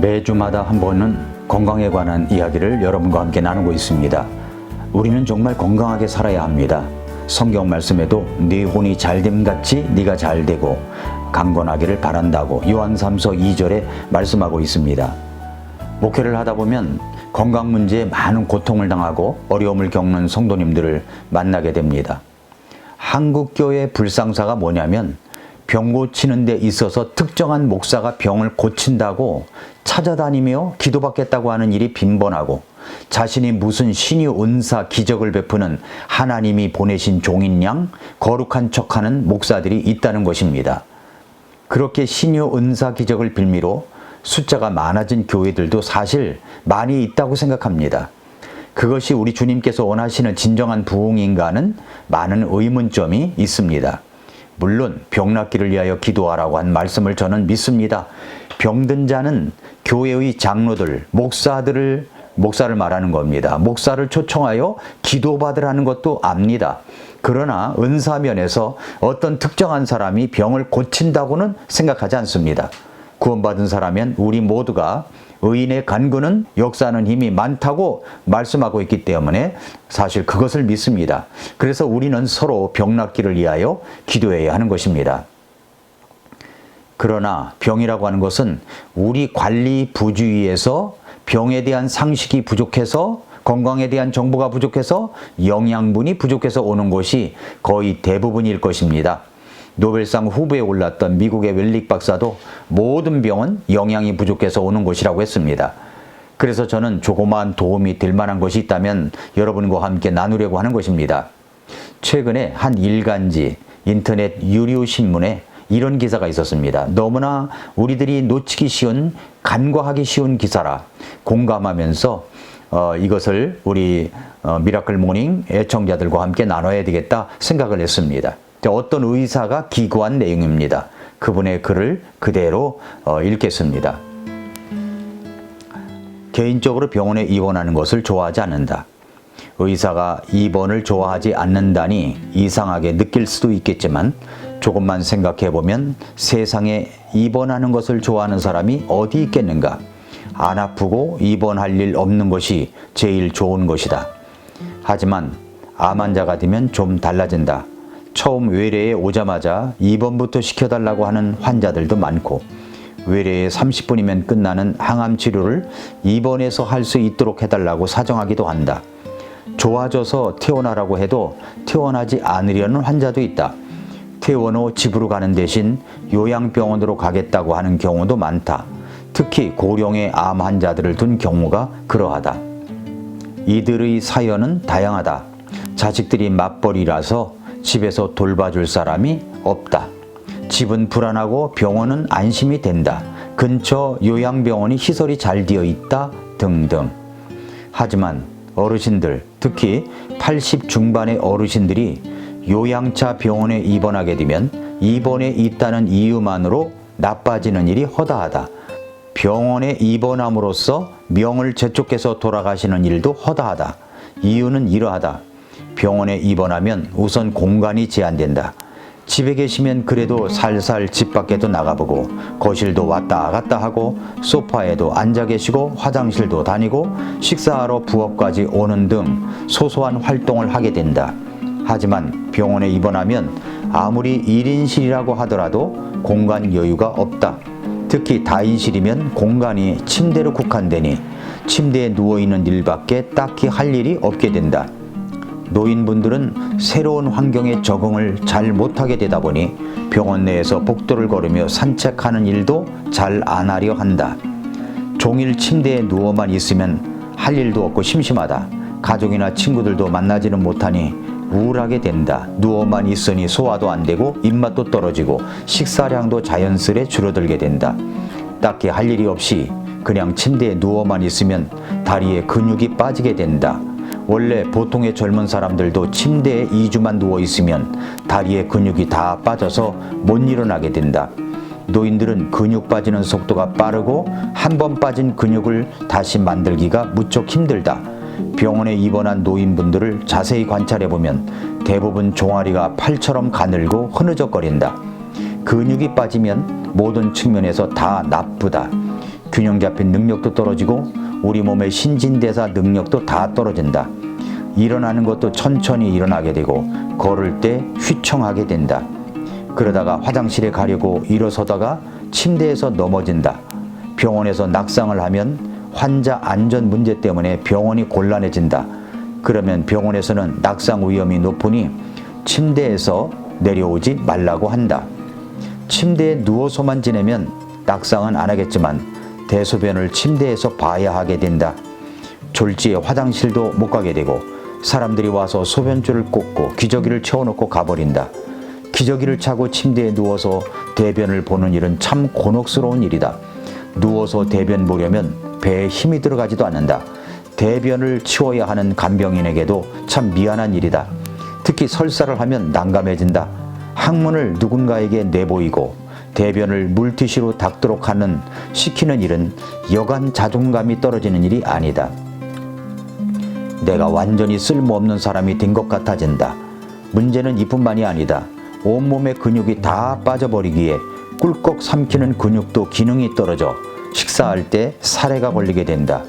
매주마다 한 번은 건강에 관한 이야기를 여러분과 함께 나누고 있습니다. 우리는 정말 건강하게 살아야 합니다. 성경 말씀에도 네 혼이 잘됨 같이 네가 잘 되고 강건하기를 바란다고 요한삼서 2절에 말씀하고 있습니다. 목회를 하다 보면 건강 문제에 많은 고통을 당하고 어려움을 겪는 성도님들을 만나게 됩니다. 한국 교회 불상사가 뭐냐면 병 고치는 데 있어서 특정한 목사가 병을 고친다고 찾아다니며 기도받겠다고 하는 일이 빈번하고 자신이 무슨 신유 은사 기적을 베푸는 하나님이 보내신 종인 양 거룩한 척하는 목사들이 있다는 것입니다. 그렇게 신유 은사 기적을 빌미로 숫자가 많아진 교회들도 사실 많이 있다고 생각합니다. 그것이 우리 주님께서 원하시는 진정한 부흥인가는 많은 의문점이 있습니다. 물론 병 낫기를 위하여 기도하라고 한 말씀을 저는 믿습니다. 병든 자는 교회의 장로들, 목사들을 목사를 말하는 겁니다. 목사를 초청하여 기도받으라는 것도 압니다. 그러나 은사면에서 어떤 특정한 사람이 병을 고친다고는 생각하지 않습니다. 구원받은 사람은 우리 모두가 의인의 간구는 역사하는 힘이 많다고 말씀하고 있기 때문에 사실 그것을 믿습니다. 그래서 우리는 서로 병 낫기를 위하여 기도해야 하는 것입니다. 그러나 병이라고 하는 것은 우리 관리 부주의에서 병에 대한 상식이 부족해서 건강에 대한 정보가 부족해서 영양분이 부족해서 오는 것이 거의 대부분일 것입니다. 노벨상 후보에 올랐던 미국의 웰릭 박사도 모든 병은 영양이 부족해서 오는 것이라고 했습니다. 그래서 저는 조그마한 도움이 될 만한 것이 있다면 여러분과 함께 나누려고 하는 것입니다. 최근에 한 일간지 인터넷 유료 신문에 이런 기사가 있었습니다. 너무나 우리들이 놓치기 쉬운 간과하기 쉬운 기사라 공감하면서 어, 이것을 우리 어, 미라클 모닝 애청자들과 함께 나눠야 되겠다 생각을 했습니다. 어떤 의사가 기고한 내용입니다. 그분의 글을 그대로 어, 읽겠습니다. 개인적으로 병원에 입원하는 것을 좋아하지 않는다. 의사가 입원을 좋아하지 않는다니 이상하게 느낄 수도 있겠지만 조금만 생각해 보면 세상에 입원하는 것을 좋아하는 사람이 어디 있겠는가? 안 아프고 입원할 일 없는 것이 제일 좋은 것이다. 하지만 암 환자가 되면 좀 달라진다. 처음 외래에 오자마자 입원부터 시켜달라고 하는 환자들도 많고 외래에 30분이면 끝나는 항암 치료를 입원해서 할 수 있도록 해달라고 사정하기도 한다. 좋아져서 퇴원하라고 해도 퇴원하지 않으려는 환자도 있다. 퇴원 후 집으로 가는 대신 요양병원으로 가겠다고 하는 경우도 많다. 특히 고령의 암 환자들을 둔 경우가 그러하다. 이들의 사연은 다양하다. 자식들이 맞벌이라서 집에서 돌봐줄 사람이 없다. 집은 불안하고 병원은 안심이 된다. 근처 요양병원이 시설이 잘 되어 있다. 등등. 하지만 어르신들, 특히 80 중반의 어르신들이 요양차 병원에 입원하게 되면 입원에 있다는 이유만으로 나빠지는 일이 허다하다. 병원에 입원함으로써 명을 재촉해서 돌아가시는 일도 허다하다. 이유는 이러하다. 병원에 입원하면 우선 공간이 제한된다. 집에 계시면 그래도 살살 집 밖에도 나가보고 거실도 왔다 갔다 하고 소파에도 앉아 계시고 화장실도 다니고 식사하러 부엌까지 오는 등 소소한 활동을 하게 된다. 하지만 병원에 입원하면 아무리 1인실이라고 하더라도 공간 여유가 없다. 특히 다인실이면 공간이 침대로 국한되니 침대에 누워있는 일밖에 딱히 할 일이 없게 된다. 노인분들은 새로운 환경에 적응을 잘 못하게 되다 보니 병원 내에서 복도를 걸으며 산책하는 일도 잘 안 하려 한다. 종일 침대에 누워만 있으면 할 일도 없고 심심하다. 가족이나 친구들도 만나지는 못하니 우울하게 된다. 누워만 있으니 소화도 안 되고 입맛도 떨어지고 식사량도 자연스레 줄어들게 된다. 딱히 할 일이 없이 그냥 침대에 누워만 있으면 다리에 근육이 빠지게 된다. 원래 보통의 젊은 사람들도 침대에 2주만 누워 있으면 다리에 근육이 다 빠져서 못 일어나게 된다. 노인들은 근육 빠지는 속도가 빠르고 한 번 빠진 근육을 다시 만들기가 무척 힘들다. 병원에 입원한 노인분들을 자세히 관찰해 보면 대부분 종아리가 팔처럼 가늘고 흐느적거린다. 근육이 빠지면 모든 측면에서 다 나쁘다. 균형 잡힌 능력도 떨어지고 우리 몸의 신진대사 능력도 다 떨어진다. 일어나는 것도 천천히 일어나게 되고 걸을 때 휘청하게 된다. 그러다가 화장실에 가려고 일어서다가 침대에서 넘어진다. 병원에서 낙상을 하면 환자 안전 문제 때문에 병원이 곤란해진다. 그러면 병원에서는 낙상 위험이 높으니 침대에서 내려오지 말라고 한다. 침대에 누워서만 지내면 낙상은 안 하겠지만 대소변을 침대에서 봐야 하게 된다. 졸지에 화장실도 못 가게 되고 사람들이 와서 소변줄을 꽂고 기저귀를 채워놓고 가버린다. 기저귀를 차고 침대에 누워서 대변을 보는 일은 참 곤혹스러운 일이다. 누워서 대변 보려면 배에 힘이 들어가지도 않는다. 대변을 치워야 하는 간병인에게도 참 미안한 일이다. 특히 설사를 하면 난감해진다. 항문을 누군가에게 내보이고 대변을 물티슈로 닦도록 하는 시키는 일은 여간 자존감이 떨어지는 일이 아니다. 내가 완전히 쓸모없는 사람이 된 것 같아진다. 문제는 이뿐만이 아니다. 온몸의 근육이 다 빠져버리기에 꿀꺽 삼키는 근육도 기능이 떨어져 식사할 때 사례가 걸리게 된다.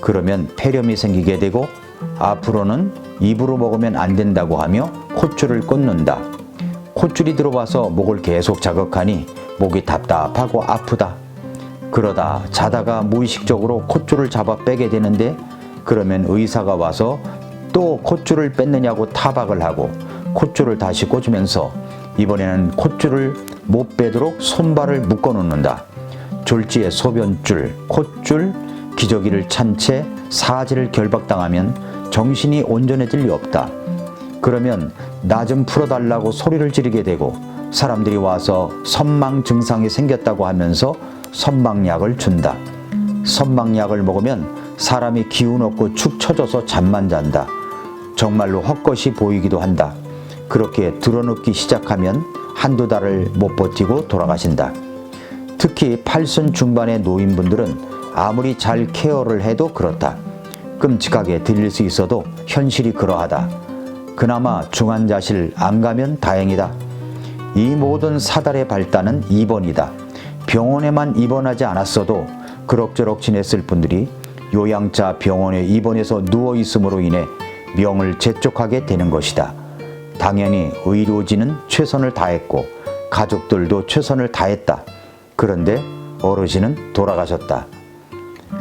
그러면 폐렴이 생기게 되고 앞으로는 입으로 먹으면 안 된다고 하며 콧줄을 꽂는다. 콧줄이 들어와서 목을 계속 자극하니 목이 답답하고 아프다. 그러다 자다가 무의식적으로 콧줄을 잡아 빼게 되는데 그러면 의사가 와서 또 콧줄을 뺐느냐고 타박을 하고 콧줄을 다시 꽂으면서 이번에는 콧줄을 못 빼도록 손발을 묶어 놓는다. 졸지에 소변줄, 콧줄, 기저귀를 찬 채 사지를 결박당하면 정신이 온전해질 리 없다. 그러면 나 좀 풀어달라고 소리를 지르게 되고 사람들이 와서 선망 증상이 생겼다고 하면서 선망약을 준다. 선망약을 먹으면 사람이 기운 없고 축 처져서 잠만 잔다. 정말로 헛것이 보이기도 한다. 그렇게 드러눕기 시작하면 한두 달을 못 버티고 돌아가신다. 특히 팔순 중반의 노인분들은 아무리 잘 케어를 해도 그렇다. 끔찍하게 들릴 수 있어도 현실이 그러하다. 그나마 중환자실 안 가면 다행이다. 이 모든 사달의 발단은 입원이다. 병원에만 입원하지 않았어도 그럭저럭 지냈을 분들이 요양자 병원에 입원해서 누워 있음으로 인해 명을 재촉하게 되는 것이다. 당연히 의료진은 최선을 다했고 가족들도 최선을 다했다. 그런데 어르신은 돌아가셨다.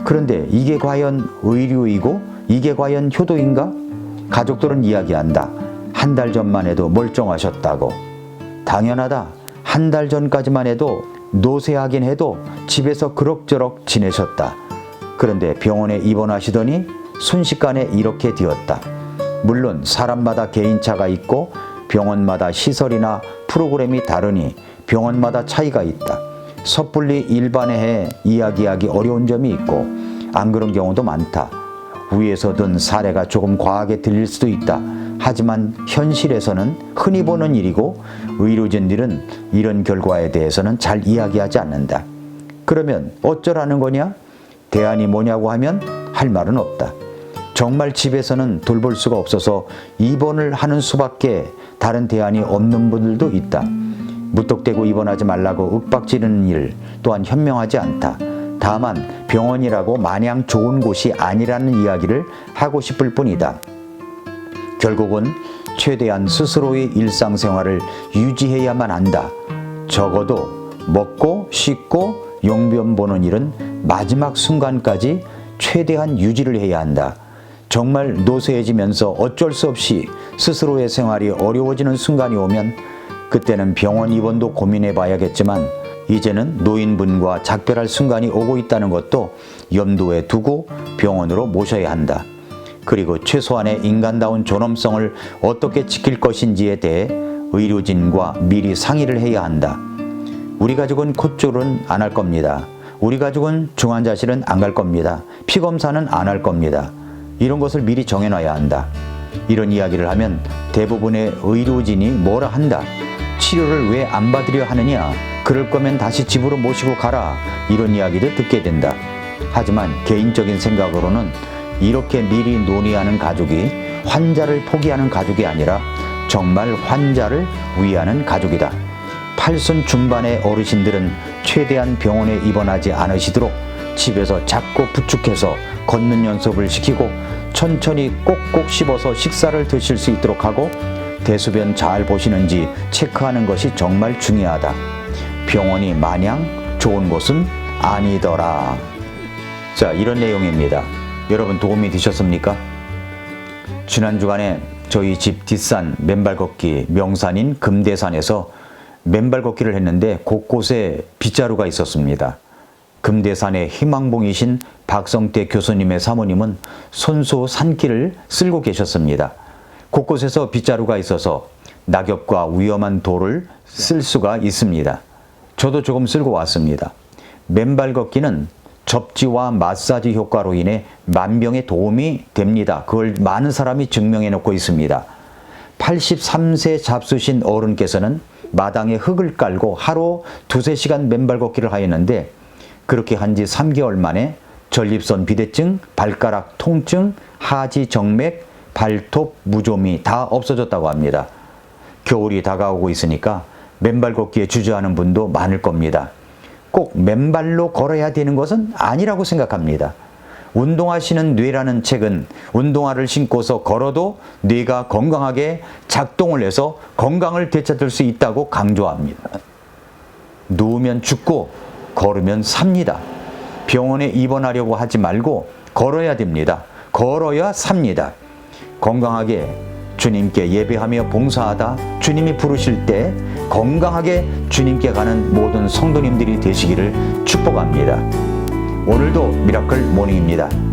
그런데 이게 과연 의료이고 이게 과연 효도인가? 가족들은 이야기한다. 한 달 전만 해도 멀쩡하셨다고. 당연하다. 한 달 전까지만 해도 노쇠하긴 해도 집에서 그럭저럭 지내셨다. 그런데 병원에 입원하시더니 순식간에 이렇게 되었다. 물론 사람마다 개인차가 있고 병원마다 시설이나 프로그램이 다르니 병원마다 차이가 있다. 섣불리 일반에 이야기하기 어려운 점이 있고 안 그런 경우도 많다. 위에서 든 사례가 조금 과하게 들릴 수도 있다. 하지만 현실에서는 흔히 보는 일이고 의료진들은 이런 결과에 대해서는 잘 이야기하지 않는다. 그러면 어쩌라는 거냐? 대안이 뭐냐고 하면 할 말은 없다. 정말 집에서는 돌볼 수가 없어서 입원을 하는 수밖에 다른 대안이 없는 분들도 있다. 무턱대고 입원하지 말라고 윽박 지르는 일 또한 현명하지 않다. 다만 병원이라고 마냥 좋은 곳이 아니라는 이야기를 하고 싶을 뿐이다. 결국은 최대한 스스로의 일상생활을 유지해야만 한다. 적어도 먹고 씻고 용변 보는 일은 마지막 순간까지 최대한 유지를 해야 한다. 정말 노쇠해지면서 어쩔 수 없이 스스로의 생활이 어려워지는 순간이 오면 그때는 병원 입원도 고민해 봐야겠지만 이제는 노인분과 작별할 순간이 오고 있다는 것도 염두에 두고 병원으로 모셔야 한다. 그리고 최소한의 인간다운 존엄성을 어떻게 지킬 것인지에 대해 의료진과 미리 상의를 해야 한다. 우리 가족은 콧줄은 안 할 겁니다. 우리 가족은 중환자실은 안 갈 겁니다. 피검사는 안 할 겁니다. 이런 것을 미리 정해놔야 한다. 이런 이야기를 하면 대부분의 의료진이 뭐라 한다. 치료를 왜 안 받으려 하느냐? 그럴 거면 다시 집으로 모시고 가라. 이런 이야기도 듣게 된다. 하지만 개인적인 생각으로는 이렇게 미리 논의하는 가족이 환자를 포기하는 가족이 아니라 정말 환자를 위하는 가족이다. 팔순 중반의 어르신들은 최대한 병원에 입원하지 않으시도록 집에서 작고 부축해서 걷는 연습을 시키고 천천히 꼭꼭 씹어서 식사를 드실 수 있도록 하고 대소변 잘 보시는지 체크하는 것이 정말 중요하다. 병원이 마냥 좋은 곳은 아니더라. 자, 이런 내용입니다. 여러분 도움이 되셨습니까? 지난 주간에 저희 집 뒷산 맨발 걷기 명산인 금대산에서 맨발 걷기를 했는데 곳곳에 빗자루가 있었습니다. 금대산의 희망봉이신 박성태 교수님의 사모님은 손수 산길을 쓸고 계셨습니다. 곳곳에서 빗자루가 있어서 낙엽과 위험한 돌을 쓸 수가 있습니다. 저도 조금 쓸고 왔습니다. 맨발 걷기는 접지와 마사지 효과로 인해 만병에 도움이 됩니다. 그걸 많은 사람이 증명해 놓고 있습니다. 83세 잡수신 어른께서는 마당에 흙을 깔고 하루 두세 시간 맨발 걷기를 하였는데 그렇게 한 지 3개월 만에 전립선 비대증, 발가락 통증, 하지 정맥, 발톱 무좀이 다 없어졌다고 합니다. 겨울이 다가오고 있으니까 맨발 걷기에 주저하는 분도 많을 겁니다. 꼭 맨발로 걸어야 되는 것은 아니라고 생각합니다. 운동하시는 뇌라는 책은 운동화를 신고서 걸어도 뇌가 건강하게 작동을 해서 건강을 되찾을 수 있다고 강조합니다. 누우면 죽고 걸으면 삽니다. 병원에 입원하려고 하지 말고 걸어야 됩니다. 걸어야 삽니다. 건강하게 주님께 예배하며 봉사하다 주님이 부르실 때 건강하게 주님께 가는 모든 성도님들이 되시기를 축복합니다. 오늘도 미라클 모닝입니다.